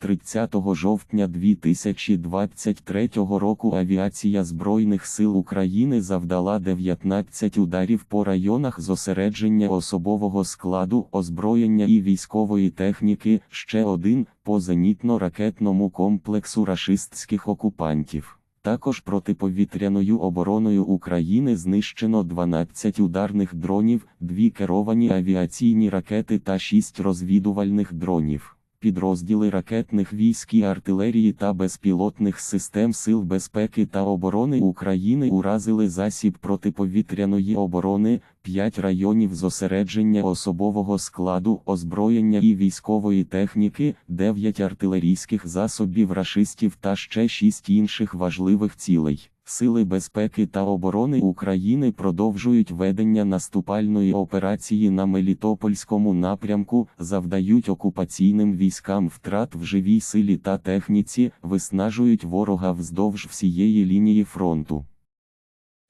30 жовтня 2023 року авіація Збройних сил України завдала 19 ударів по районах зосередження особового складу, озброєння і військової техніки, ще один по зенітно-ракетному комплексу рашистських окупантів. Також протиповітряною обороною України знищено 12 ударних дронів, 2 керовані авіаційні ракети та 6 розвідувальних дронів. Підрозділи ракетних військ і артилерії та безпілотних систем Сил безпеки та оборони України уразили засіб протиповітряної оборони, 5 районів зосередження особового складу, озброєння і військової техніки, 9 артилерійських засобів рашистів та ще 6 інших важливих цілей. Сили безпеки та оборони України продовжують ведення наступальної операції на Мелітопольському напрямку, завдають окупаційним військам втрат в живій силі та техніці, виснажують ворога вздовж всієї лінії фронту.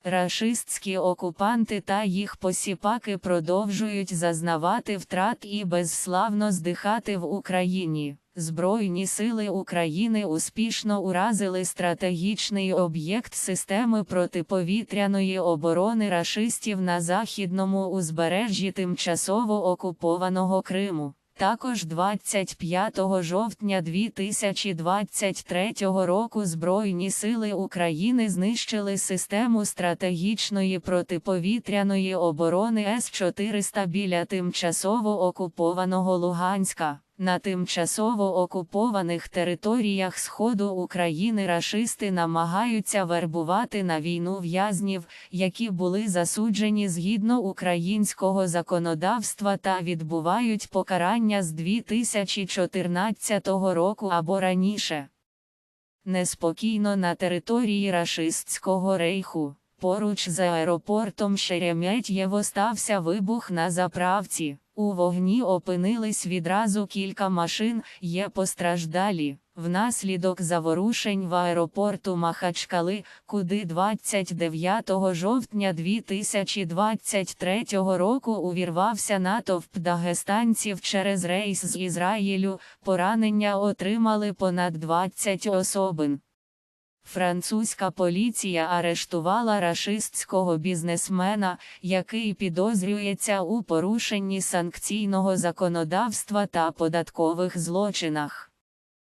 Рашистські окупанти та їх посіпаки продовжують зазнавати втрат і безславно здихати в Україні. Збройні сили України успішно уразили стратегічний об'єкт системи протиповітряної оборони рашистів на західному узбережжі тимчасово окупованого Криму. Також 25 жовтня 2023 року Збройні сили України знищили систему стратегічної протиповітряної оборони С-400 біля тимчасово окупованого Луганська. На тимчасово окупованих територіях Сходу України рашисти намагаються вербувати на війну в'язнів, які були засуджені згідно українського законодавства та відбувають покарання з 2014 року або раніше. Неспокійно на території рашистського рейху. Поруч з аеропортом Шереметьєво стався вибух на заправці. У вогні опинились відразу кілька машин, є постраждалі. Внаслідок заворушень в аеропорту Махачкали, куди 29 жовтня 2023 року увірвався натовп дагестанців через рейс з Ізраїлю, поранення отримали понад 20 особин. Французька поліція арештувала рашистського бізнесмена, який підозрюється у порушенні санкційного законодавства та податкових злочинах.